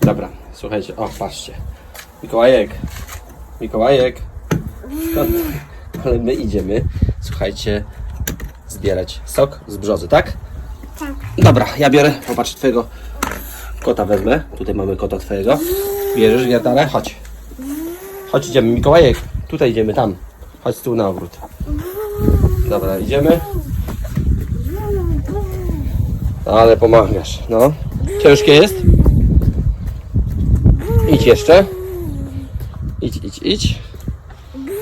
Dobra, słuchajcie, o patrzcie. Mikołajek, Mikołajek. Skąd? Ale my idziemy, słuchajcie, zbierać sok z brzozy, tak? Tak. Dobra, ja biorę, popatrz, twojego kota wezmę. Tutaj mamy kota twojego. Bierzesz wiertarę? Chodź. Chodź, idziemy. Mikołajek, tutaj idziemy, tam. Chodź tyłu na obrót. Dobra, idziemy. Ale pomagasz, no. Ciężkie jest? Idź jeszcze. Idź, idź, idź.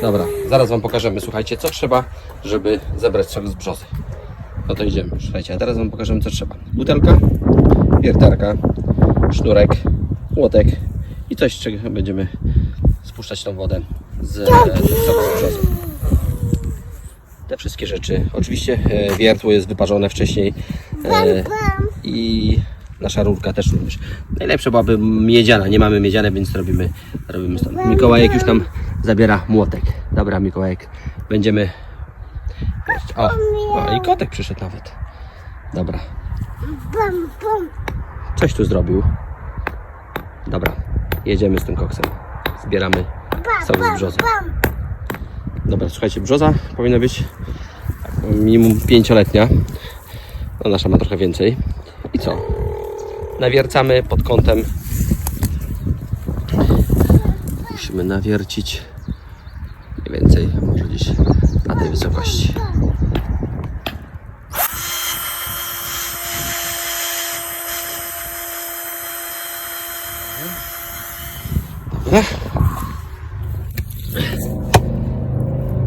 Dobra, zaraz Wam pokażemy, słuchajcie, co trzeba, żeby zebrać sok z brzozy. No to idziemy. Słuchajcie, a teraz Wam pokażemy, co trzeba. Butelka, wiertarka, sznurek, łotek i coś, z czego będziemy spuszczać tą wodę z, z soku z brzozy. Te wszystkie rzeczy. Oczywiście e, wiertło jest wyparzone wcześniej e, i nasza rurka też również. Najlepsze byłaby miedziana. Nie mamy miedziane, więc robimy, robimy stąd. Mikołajek już nam zabiera młotek. Dobra, Mikołajek. Będziemy... O, o i kotek przyszedł nawet. Dobra. Coś tu zrobił. Dobra, jedziemy z tym koksem. Zbieramy sok z brzozy. Dobra, słuchajcie, brzoza powinna być minimum pięcioletnia. No, nasza ma trochę więcej. I co? Nawiercamy pod kątem. Musimy nawiercić mniej więcej, może gdzieś na tej wysokości. Dobra.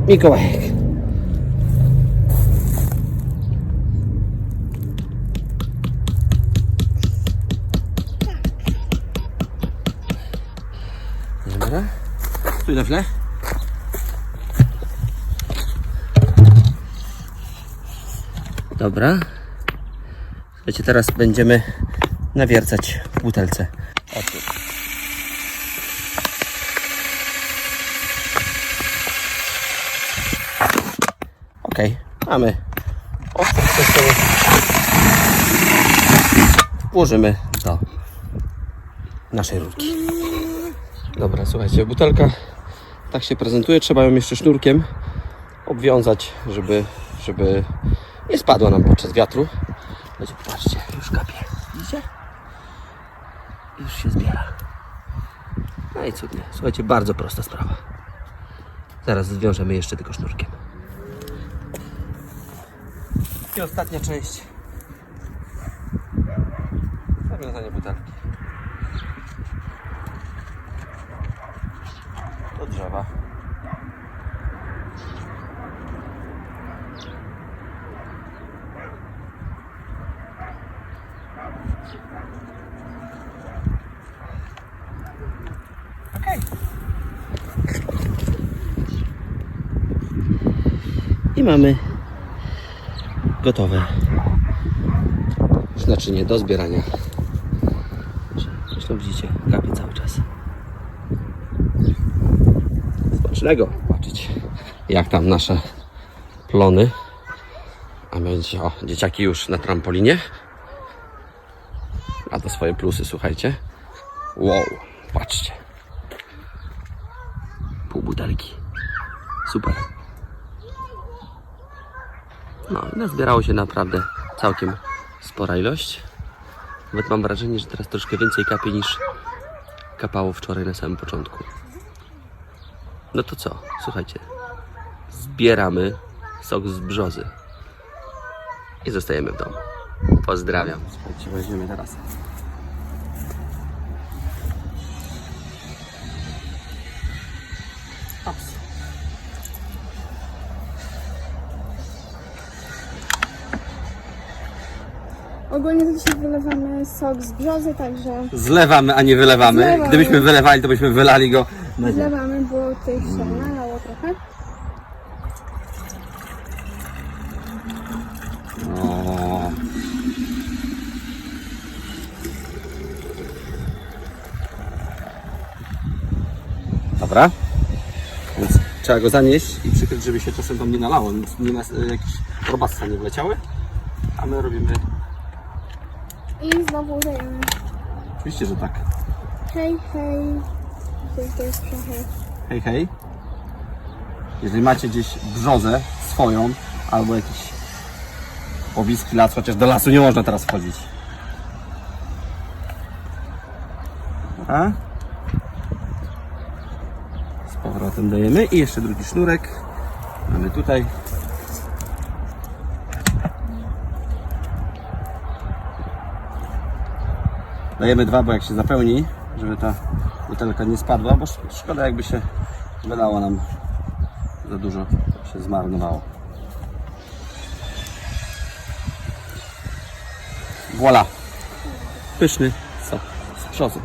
Mikołajek. Dobra. Stój na tle. Dobra. Słuchajcie, teraz będziemy nawiercać w butelce. O, tu. Okej, mamy. Włożymy do naszej rurki. Dobra, słuchajcie, butelka tak się prezentuje. Trzeba ją jeszcze sznurkiem obwiązać, żeby, żeby nie spadła nam podczas wiatru. Będzie, patrzcie, już kapie. Widzicie? Już się zbiera. No i cudnie. Słuchajcie, bardzo prosta sprawa. Zaraz zwiążemy jeszcze tylko sznurkiem. I ostatnia część. Zawiązanie butelki. Do drzewa. I mamy gotowe naczynie do zbierania. Zresztą widzicie, kapie cały czas. Smacznego patrzeć, jak tam nasze plony. A będzie, o, dzieciaki już na trampolinie. A to swoje plusy, słuchajcie. Wow, patrzcie. Pół butelki. Super. No, nazbierało się naprawdę całkiem spora ilość. Nawet mam wrażenie, że teraz troszkę więcej kapie niż kapało wczoraj na samym początku. No to co? Słuchajcie. Zbieramy sok z brzozy. I zostajemy w domu. Pozdrawiam. Słuchajcie, weźmiemy teraz. Ops. Ogólnie to dzisiaj wylewamy sok z brzozy, także Zlewamy, a nie wylewamy. Zlewamy. Gdybyśmy wylewali, to byśmy wylali go. Ziemię. zlewamy, bo tutaj się nalało trochę. O. Dobra. Więc trzeba go zanieść i przykryć, żeby się czasem tam nie nalało, nie nas, jakieś robactwa nie wleciały. A my robimy. I znowu dajemy. Oczywiście, że tak. Hej, hej. Hej, hej. Jeżeli macie gdzieś brzozę swoją albo jakiś pobliski las, chociaż do lasu nie można teraz wchodzić. A? Z powrotem dajemy i jeszcze drugi sznurek. Mamy tutaj. Dajemy dwa, bo jak się zapełni, żeby ta butelka nie spadła, bo sz- szkoda jakby się wylało nam za dużo, się zmarnowało. Voila! Pyszny sok z brzozy.